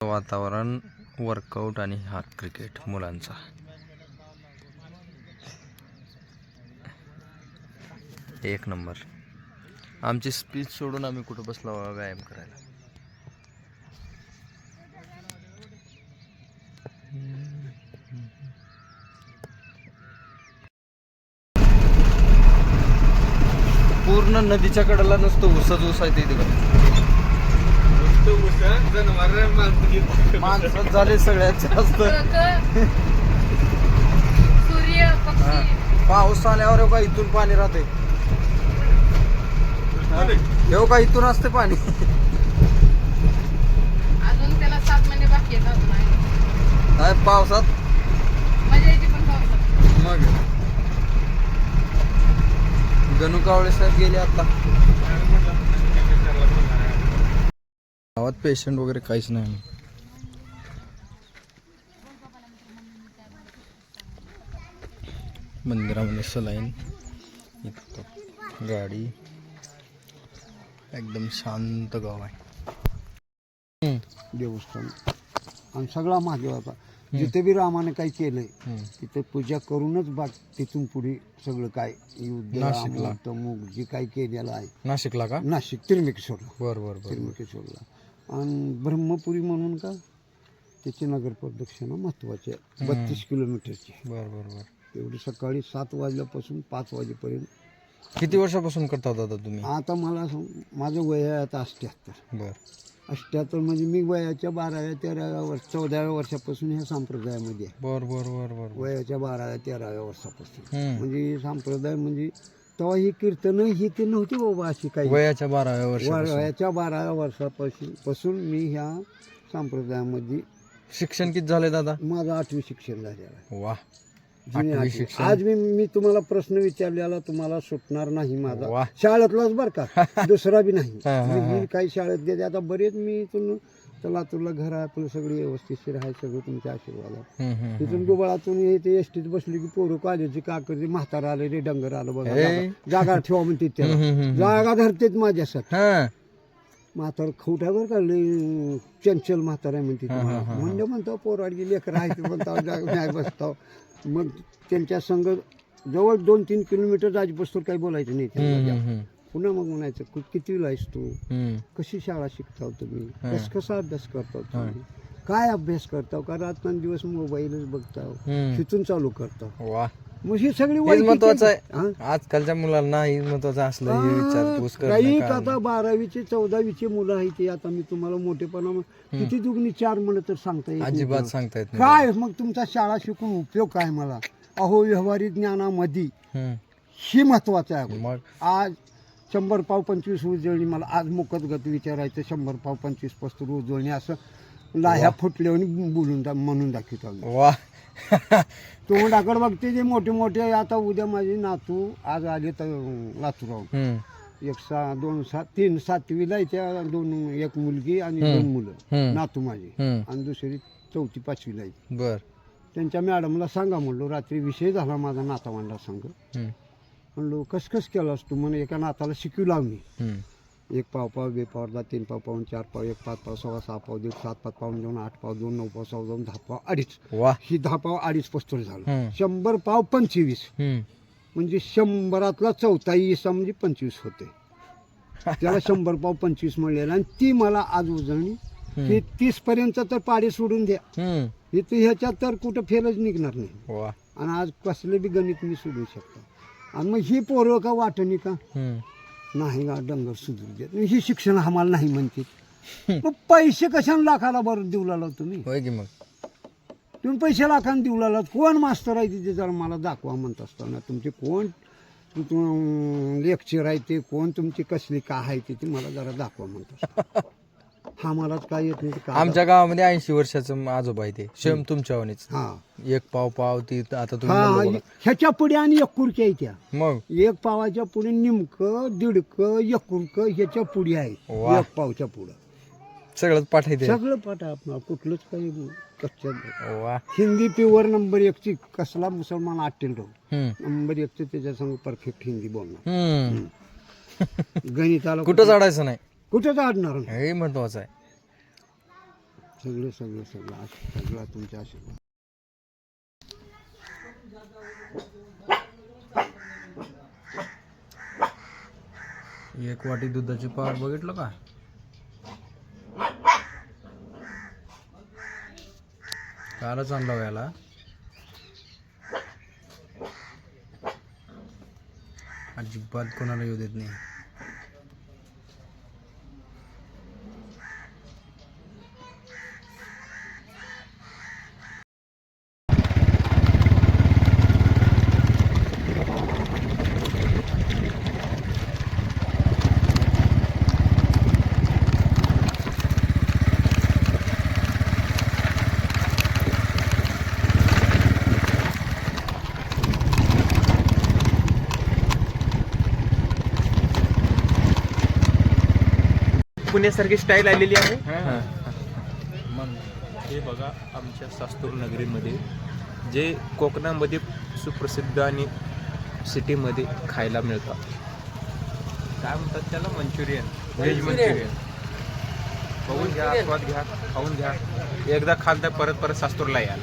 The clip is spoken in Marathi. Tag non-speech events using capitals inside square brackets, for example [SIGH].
वातावरण वर्कआउट आणि हा क्रिकेट मुलांचा. एक नंबर. आमची स्पीच सोडून आम्ही कुठं बसला व्यायाम करायला? पूर्ण नदीच्या कडेला नसतो ऊसच उसायचं आहे झाले सगळ्यात जास्त. सूर्य हा. पक्षी पाऊस आल्यावर हो का इथून पाणी राहते हो? का इथून असते पाणी. अजून त्याला सात महिने बाकी आहेत अजून आहे. काय पावसात? मजा येते पण पावसात. मग. गणू कावळे साहेब गेले आता. गावात पेशंट वगैरे काहीच नाही मंदिरामध्ये सलाईन गाडी. एकदम शांत गाव आहे. देवस्थान. आणि सगळा महादेव होता जिथे बी रामाने काही केलंय. तिथे पूजा करूनच बाग तिथून पुढे सगळं काय युद्ध तमुक जे काही केलेलं आहे. नाशिकला का? नाशिक त्र्यंबकेश्वरला. बर बर बर. त्र्यंबकेश्वरला. आणि ब्रह्मपुरी म्हणून का त्याची नगर प्रदक्षिणा महत्वाची आहे. बत्तीस किलोमीटरची. बर बर बर. एवढी सकाळी सात वाजल्यापासून पाच वाजेपर्यंत. किती वर्षापासून करता दादा तुम्ही? आता मला माझं वय आहे आता अठ्ठ्याहत्तर. बर. अठ्ठ्याहत्तर म्हणजे मी वयाच्या बाराव्या तेराव्या वर्ष चौदाव्या वर्षापासून ह्या संप्रदायामध्ये आहे. बर बर बर बर बर. वयाच्या बाराव्या तेराव्या वर्षापासून. हम्म. म्हणजे हे संप्रदाय म्हणजे तेव्हा ही कीर्तन ही ते नव्हती बाबा अशी काही. वयाच्या बाराव्या वर्षी वयाच्या बाराव्या वर्षापासून पासून मी ह्या संप्रदायामध्ये शिक्षण किती झाले दादा? माझं आठवी शिक्षण झालेलं आहे. वा. जुनी आठवी आठवी. शिक्षण. आज मी मी तुम्हाला प्रश्न विचारलेला तुम्हाला सुटणार नाही माझा. शाळेतलाच बरं का? [LAUGHS] दुसरा बी नाही. हा, हा, मी- मी काही शाळेत गेले आता बरेच मी इथून चला तुला घर आहे आपलं सगळी व्यवस्थित आहे सगळं तुमच्या हम्म, तिथून गुबळातून येते एसटीत बसली की पोरं कॉलेजची काकडची म्हातारा आले रे डंगर आलं बघा. जागा- ठेवा म्हणते त्याला. हम्म. जागा धरतेच माझ्यासाठी. म्हातार खवट्यावर काढले चंचल म्हातारा म्हणते हा, हा, हा, म्हणजे म्हणतो पोराडगी लेकर आहे ते म्हणतो नाही बसतो मग त्यांच्या संग जवळ दोन तीन किलोमीटर राजबस्तूर काही बोलायचं नाही पुन्हा मग म्हणायचं "कु- कितवीला आहेस तू. कशी शाळा शिकताव तुम्ही. कस कसा अभ्यास करताव तुम्ही? काय अभ्यास करताव? का रात्रंदिवस मोबाईलच बघताव हम्म. तिथून चालू करताव. वा. मग ही सगळी महत्वाचं? आहे. आजकालच्या मुलांना हे महत्वाचं असलं हे काही आता बारावीचे चौदावीचे मुलं आहेत ते आता मी तुम्हाला मोठेपणा किती दुगणी चार म्हणलं तर सांगता नाही अजिबात मला. सांगता येत काय? मग तुमचा शाळा शिकून उपयोग काय मला? अहो व्यवहारिक ज्ञानामध्ये. ही महत्वाचं आहे. मग? आज शंभर पाव पंचवीस उजळणी मला आज मुकत गत विचारायचं शंभर पाव पंचवीस पस्तर उजळणी असं लाह्या फुटले आणि बोलून दा म्हणून दाखवतो आम्ही. वा. तोंडाकडे बघते जे मोठे मोठे आता उद्या माझे नातू आज आले तर लातूराव एक सा दोन सात तीन सातवीला त्या दोन एक मुलगी आणि दोन मुलं. नातू माझे. आणि दुसरी चौथी पाचवीला बर. त्यांच्या मॅडमला सांगा म्हणलो रात्री विषय झाला माझा नातावांडा हम्म, म्हणलो कस कस केलास तू? म्हणे एका नाताला शिकू लावणी. एक पाव पाव बे पाव अर्धा तीन पाव पाऊन चार पाव एक पाच पाव सव्वा सहा पाव दीड सात पाच पाऊन दोन आठ पाव दोन नऊ पाव सव्वा दोन दहा पाव अडीच. वा. ही दहा पाव अडीच पस्तर झालं. शंभर पाव पंचवीस. म्हणजे शंभरातला चौथा हिस्सा म्हणजे पंचवीस होते. [LAUGHS] त्याला शंभर पाव पंचवीस म्हणलेला आणि ती मला आज उजळणी ही तीस पर्यंत तर पाडे सोडून द्या. हे तर ह्याच्यात तर कुठं फेलच निघणार नाही. आणि आज कसले बी गणित मी सोडू शकतो. आणि मग ही पोरं का वाटणी का. नाही का डंगर सुधरू देत ही शिक्षण आम्हाला नाही म्हणते. मग पैसे कशाने लाखाला बरं देऊ लागला तुम्ही? होय की मग? तुम्ही पैसे लाखाने देऊ लागलात. कोण मास्तर आहे तिथे? जरा मला दाखवा म्हणत असताना. तुमचे कोण? लेक्चर आहे ते कोण? तुमची कसली का आहे ते ते मला जरा दाखवा म्हणत असता [LAUGHS] हा मलाच काय येत नाही ते आमच्या गावामध्ये ऐंशी वर्षाचं आजोबा आहे ते. शेम तुमच्या वाणीच. हा. एक पाव पाव ती आता हा तुम्ही म्हणलं बघा. ह्याच्या पुढे आणि एक आहे त्या. मग? एक पावाच्या पुढे निमकं दीडकं एकुडकं ह्याच्या पुढे आहे. एक पावच्या पुढं. सगळंच पाठायचे सगळं पाठ आपलं. कुठलंच काही वा. हिंदी प्युअर नंबर एकची कसला मुसलमान आटेल राहू हम्म. नंबर एकचं त्याच्या संग परफेक्ट हिंदी बोलणार. हम्म. गणिताला कुठं चढायचं नाही. कुठं अडणार नाही हे महत्वाचं आहे. सगळं सगळं सगळं आश- सगळं तुमच्या आशीर्वाद. एक वाटी दुधाची पाव बघितलं का? कालच आणला हो याला. अजिबात कोणाला येऊ देत नाही. पुण्यासारखी स्टाईल आलेली आहे. मन हे बघा आमच्या सास्तूर नगरीमध्ये जे कोकणामध्ये सुप्रसिद्ध आणि सिटीमध्ये खायला मिळतं. काय म्हणतात त्याला? मंचुरियन. Veg Manchurian. खाऊन घ्या स्वाद घ्या खाऊन घ्या. एकदा खाल तर परत परत सास्तूरला या.